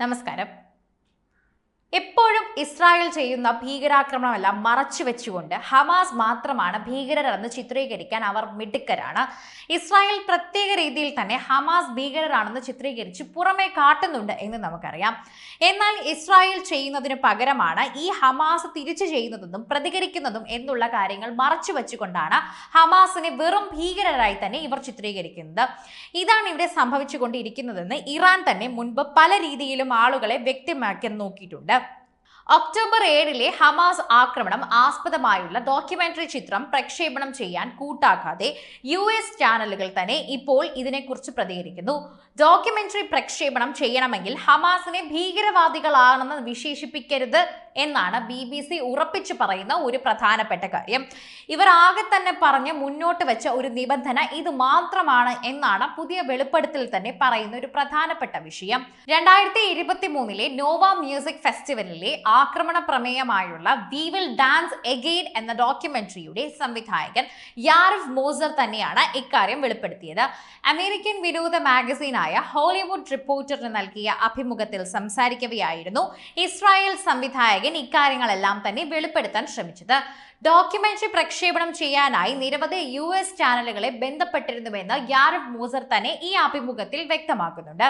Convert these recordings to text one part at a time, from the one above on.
നമസ്കാരം. എപ്പോഴും ഇസ്രായേൽ ചെയ്യുന്ന ഭീകരാക്രമണമെല്ലാം മറച്ചു വെച്ചുകൊണ്ട് ഹമാസ് മാത്രമാണ് ഭീകരരെന്ന് ചിത്രീകരിക്കാൻ അവർ മിടുക്കരാണ്. ഇസ്രായേൽ പ്രത്യേക രീതിയിൽ തന്നെ ഹമാസ് ഭീകരരാണെന്ന് ചിത്രീകരിച്ച് പുറമെ കാട്ടുന്നുണ്ട് എന്ന് നമുക്കറിയാം. എന്നാൽ ഇസ്രായേൽ ചെയ്യുന്നതിന് പകരമാണ് ഈ ഹമാസ് തിരിച്ചു ചെയ്യുന്നതെന്നും പ്രതികരിക്കുന്നതും എന്നുള്ള കാര്യങ്ങൾ മറച്ചു വെച്ചുകൊണ്ടാണ് ഹമാസിനെ വെറും ഭീകരരായി തന്നെ ഇവർ ചിത്രീകരിക്കുന്നത്. ഇതാണ് ഇവിടെ സംഭവിച്ചുകൊണ്ടിരിക്കുന്നതെന്ന് ഇറാൻ തന്നെ മുൻപ് പല രീതിയിലും ആളുകളെ വ്യക്തമാക്കി നോക്കിയിട്ടുണ്ട്. ഒക്ടോബർ ഏഴിലെ ഹമാസ് ആക്രമണം ആസ്പദമായുള്ള ഡോക്യുമെന്ററി ചിത്രം പ്രക്ഷേപണം ചെയ്യാൻ കൂട്ടാക്കാതെ യു എസ് ചാനലുകൾ തന്നെ ഇപ്പോൾ ഇതിനെക്കുറിച്ച് പ്രതികരിക്കുന്നു. ഡോക്യുമെന്ററി പ്രക്ഷേപണം ചെയ്യണമെങ്കിൽ ഹമാസിനെ ഭീകരവാദികളാണെന്ന് വിശേഷിപ്പിക്കരുത് എന്നാണ് ബി ബി സി ഉറപ്പിച്ചു പറയുന്ന ഒരു പ്രധാനപ്പെട്ട കാര്യം. ഇവർ ആകെ തന്നെ പറഞ്ഞ് മുന്നോട്ട് വെച്ച ഒരു നിബന്ധന ഇത് മാത്രമാണ് എന്നാണ് പുതിയ വെളിപ്പെടുത്തൽ തന്നെ പറയുന്ന ഒരു പ്രധാനപ്പെട്ട വിഷയം. രണ്ടായിരത്തി ഇരുപത്തി മൂന്നിലെ നോവ മ്യൂസിക് ഫെസ്റ്റിവലിലെ ആക്രമണ പ്രമേയമായുള്ള വി വിൽ ഡാൻസ് എഗെയിൻ എന്ന ഡോക്യുമെന്ററിയുടെ സംവിധായകൻ യാരിഫ് മോസർ തന്നെയാണ് ഇക്കാര്യം വെളിപ്പെടുത്തിയത്. അമേരിക്കൻ വിനോദ മാഗസീനായ ഹോളിവുഡ് റിപ്പോർട്ടറിന് നൽകിയ അഭിമുഖത്തിൽ സംസാരിക്കവെയായിരുന്നു ഇസ്രായേൽ സംവിധായകൻ ഇക്കാര്യങ്ങളെല്ലാം തന്നെ വെളിപ്പെടുത്താൻ ശ്രമിച്ചത്. ഡോക്യുമെന്ററി പ്രക്ഷേപണം ചെയ്യാനായി നിരവധി യു എസ് ചാനലുകളെ ബന്ധപ്പെട്ടിരുന്നുവെന്ന് യാരഫ് മൂസർ തന്നെ ഈ അഭിമുഖത്തിൽ വ്യക്തമാക്കുന്നുണ്ട്.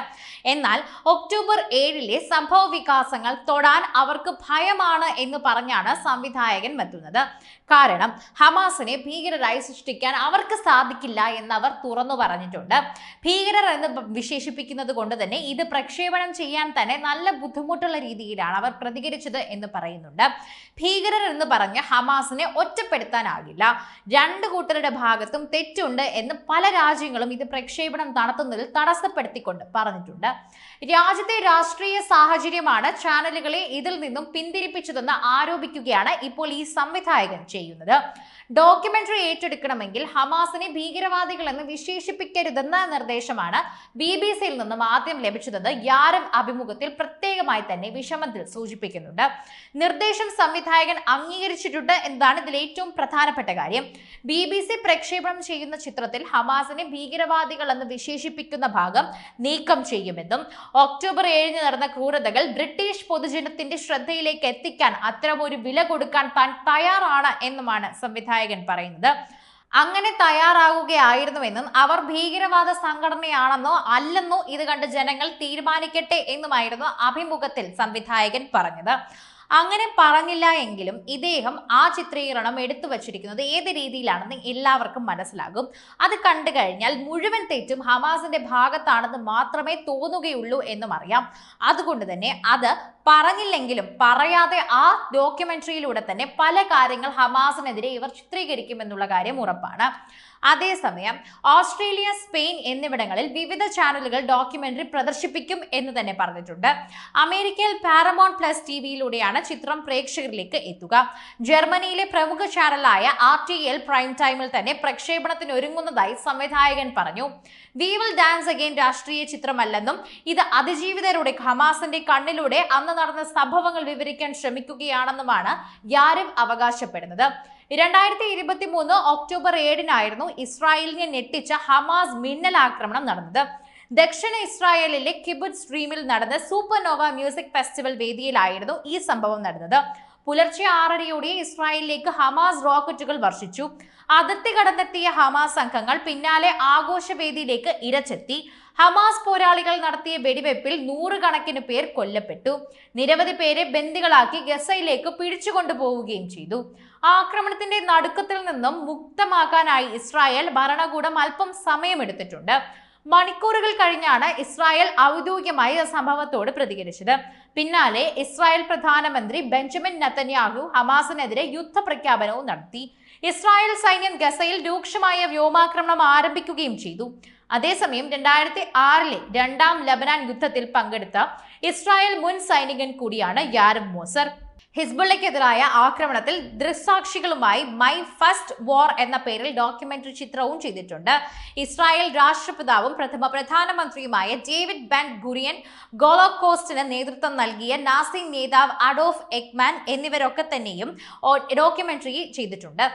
എന്നാൽ ഒക്ടോബർ ഏഴിലെ സംഭവ വികാസങ്ങൾ തൊടാൻ അവർക്ക് ഭയമാണ് എന്ന് പറഞ്ഞാണ് സംവിധായകൻ എത്തുന്നത് കാരണം ഹമാസിനെ ഭീകരരായി സൃഷ്ടിക്കാൻ അവർക്ക് സാധിക്കില്ല എന്ന് അവർ തുറന്നു പറഞ്ഞിട്ടുണ്ട്. ഭീകരർ എന്ന് വിശേഷിപ്പിക്കുന്നത് കൊണ്ട് തന്നെ ഇത് പ്രക്ഷേപണം ചെയ്യാൻ തന്നെ നല്ല ബുദ്ധിമുട്ടുള്ള രീതിയിലാണ് അവർ പ്രതികരിച്ചത് എന്ന് പറയുന്നുണ്ട്. ഭീകരർ എന്ന് പറഞ്ഞ് ഹമാസിനെ ഒറ്റപ്പെടുത്താനാകില്ല. രണ്ട് കൂട്ടരുടെ ഭാഗത്തും തെറ്റുണ്ട് എന്ന് പല രാജ്യങ്ങളും ഇത് പ്രക്ഷേപണം നടത്തുന്നതിൽ തടസ്സപ്പെടുത്തിക്കൊണ്ട് പറഞ്ഞിട്ടുണ്ട്. രാജ്യത്തെ രാഷ്ട്രീയ സാഹചര്യമാണ് ചാനലുകളെ ഇതിൽ നിന്നും പിന്തിരിപ്പിച്ചതെന്ന് ആരോപിക്കുകയാണ് ഇപ്പോൾ ഈ സംവിധായകൻ ചെയ്യുന്നത്. ഡോക്യുമെന്ററി ഏറ്റെടുക്കണമെങ്കിൽ ഹമാസിനെ ഭീകരവാദികൾ എന്ന് വിശേഷിപ്പിക്കരുതെന്ന നിർദ്ദേശമാണ് ബി ബി സിയിൽ നിന്നും ആദ്യം ലഭിച്ചതെന്ന് യാരം അഭിമുഖത്തിൽ പ്രത്യേകമായി തന്നെ വിഷമത്തിൽ സൂചിപ്പിക്കുന്നുണ്ട്. നിർദ്ദേശം സംവിധായകൻ അംഗീകരിച്ചിട്ടുണ്ട് എന്നതാണ് ഇതിൽ ഏറ്റവും പ്രധാനപ്പെട്ട കാര്യം. ബി ബി സി പ്രക്ഷേപണം ചെയ്യുന്ന ചിത്രത്തിൽ ഹമാസിനെ ഭീകരവാദികൾ എന്ന് വിശേഷിപ്പിക്കുന്ന ഭാഗം നീക്കം ചെയ്യുമെന്നും ഒക്ടോബർ ഏഴിന് നടന്ന ക്രൂരതകൾ ബ്രിട്ടീഷ് പൊതുജനത്തിന്റെ ശ്രദ്ധയിലേക്ക് എത്തിക്കാൻ അത്തരമൊരു വില കൊടുക്കാൻ താൻ തയ്യാറാണ് എന്നുമാണ് സംവിധായകൻ പറയുന്നത്. അങ്ങനെ തയ്യാറാകുകയായിരുന്നുവെന്നും അവർ ഭീകരവാദ സംഘടനയാണെന്നോ അല്ലെന്നോ ഇത് കണ്ട് ജനങ്ങൾ തീരുമാനിക്കട്ടെ എന്നുമായിരുന്നു അഭിമുഖത്തിൽ സംവിധായകൻ പറഞ്ഞത്. അങ്ങനെ പറഞ്ഞില്ല എങ്കിലും ഇദ്ദേഹം ആ ചിത്രീകരണം എടുത്തു വച്ചിരിക്കുന്നത് ഏത് രീതിയിലാണെന്ന് എല്ലാവർക്കും മനസ്സിലാകും. അത് കണ്ടു കഴിഞ്ഞാൽ മുഴുവൻ തെറ്റും ഹമാസിന്റെ ഭാഗത്താണെന്ന് മാത്രമേ തോന്നുകയുള്ളൂ എന്നും അറിയാം. അതുകൊണ്ട് തന്നെ അത് പറഞ്ഞില്ലെങ്കിലും പറയാതെ ആ ഡോക്യുമെന്ററിയിലൂടെ തന്നെ പല കാര്യങ്ങൾ ഹമാസിനെതിരെ ഇവർ ചിത്രീകരിക്കുമെന്നുള്ള കാര്യം ഉറപ്പാണ്. അതേസമയം ഓസ്ട്രേലിയ സ്പെയിൻ എന്നിവിടങ്ങളിൽ വിവിധ ചാനലുകൾ ഡോക്യുമെന്ററി പ്രദർശിപ്പിക്കും എന്ന് തന്നെ പറഞ്ഞിട്ടുണ്ട്. അമേരിക്കയിൽ പാരമോൺ പ്ലസ് ടി വിയിലൂടെയാണ് ചിത്രം പ്രേക്ഷകരിലേക്ക് എത്തുക. ജർമ്മനിയിലെ പ്രമുഖ ചാനലായ ആർ ടി എൽ പ്രൈം ടൈമിൽ തന്നെ പ്രക്ഷേപണത്തിന് ഒരുങ്ങുന്നതായി സംവിധായകൻ പറഞ്ഞു. വി വിൽ ഡാൻസ് അഗെയിൻ രാഷ്ട്രീയ ചിത്രമല്ലെന്നും ഇത് അതിജീവിതരുടെ ഹമാസിന്റെ കണ്ണിലൂടെ അന്ന് നടന്ന സംഭവങ്ങൾ വിവരിക്കാൻ ശ്രമിക്കുകയാണെന്നുമാണ് യാരിവ് അവകാശപ്പെടുന്നത്. രണ്ടായിരത്തി ഇരുപത്തി മൂന്ന് ഒക്ടോബർ ഏഴിനായിരുന്നു ഇസ്രായേലിനെ ഞെട്ടിച്ച ഹമാസ് മിന്നൽ ആക്രമണം നടന്നത്. ദക്ഷിണ ഇസ്രായേലിലെ കിബുഡ് സ്ട്രീമിൽ നടന്ന സൂപ്പർനോവ മ്യൂസിക് ഫെസ്റ്റിവൽ വേദിയിലായിരുന്നു ഈ സംഭവം നടന്നത്. പുലർച്ചെ ആറരയോടെ ഇസ്രായേലിലേക്ക് ഹമാസ് റോക്കറ്റുകൾ വർഷിച്ചു. അതിർത്തി കടന്നെത്തിയ ഹമാസ് അംഗങ്ങൾ പിന്നാലെ ആഘോഷവേദിയിലേക്ക് ഇരച്ചെത്തി. ഹമാസ് പോരാളികൾ നടത്തിയ വെടിവെപ്പിൽ നൂറുകണക്കിന് പേർ കൊല്ലപ്പെട്ടു. നിരവധി പേരെ ബന്ദികളാക്കി ഗസയിലേക്ക് പിടിച്ചുകൊണ്ടുപോവുകയും ചെയ്തു. ആക്രമണത്തിന്റെ നടുക്കത്തിൽ നിന്നും മുക്തമാക്കാനായി ഇസ്രായേൽ ഭരണകൂടം അല്പം സമയമെടുത്തിട്ടുണ്ട്. മണിക്കൂറുകൾ കഴിഞ്ഞാണ് ഇസ്രായേൽ ഔദ്യോഗികമായി സംഭവത്തോട് പ്രതികരിച്ചത്. പിന്നാലെ ഇസ്രായേൽ പ്രധാനമന്ത്രി ബെഞ്ചമിൻ നത്തന്യാഹു ഹമാസിനെതിരെ യുദ്ധപ്രഖ്യാപനവും നടത്തി. ഇസ്രായേൽ സൈന്യം ഗസയിൽ രൂക്ഷമായ വ്യോമാക്രമണം ആരംഭിക്കുകയും ചെയ്തു. അതേസമയം രണ്ടായിരത്തി ആറിലെ രണ്ടാം ലബനാൻ യുദ്ധത്തിൽ പങ്കെടുത്ത ഇസ്രായേൽ മുൻ സൈനികൻ കൂടിയാണ് യാരബ് മോസർ. ഹിസ്ബുള്ളയ്ക്കെതിരായ ആക്രമണത്തിൽ ദൃസാക്ഷികളുമായി മൈ ഫസ്റ്റ് വാർ എന്ന പേരിൽ ഡോക്യുമെന്ററി ചിത്രവും ചെയ്തിട്ടുണ്ട്. ഇസ്രായേൽ രാഷ്ട്രപിതാവും പ്രഥമ പ്രധാനമന്ത്രിയുമായ ഡേവിഡ് ബെൻ ഗുരിയൻ ഗോളോകോസ്റ്റിന് നേതൃത്വം നൽകിയ നാസി നേതാവ് അഡോഫ് എക്മാൻ എന്നിവരൊക്കെ തന്നെയും ഡോക്യുമെന്ററി ചെയ്തിട്ടുണ്ട്.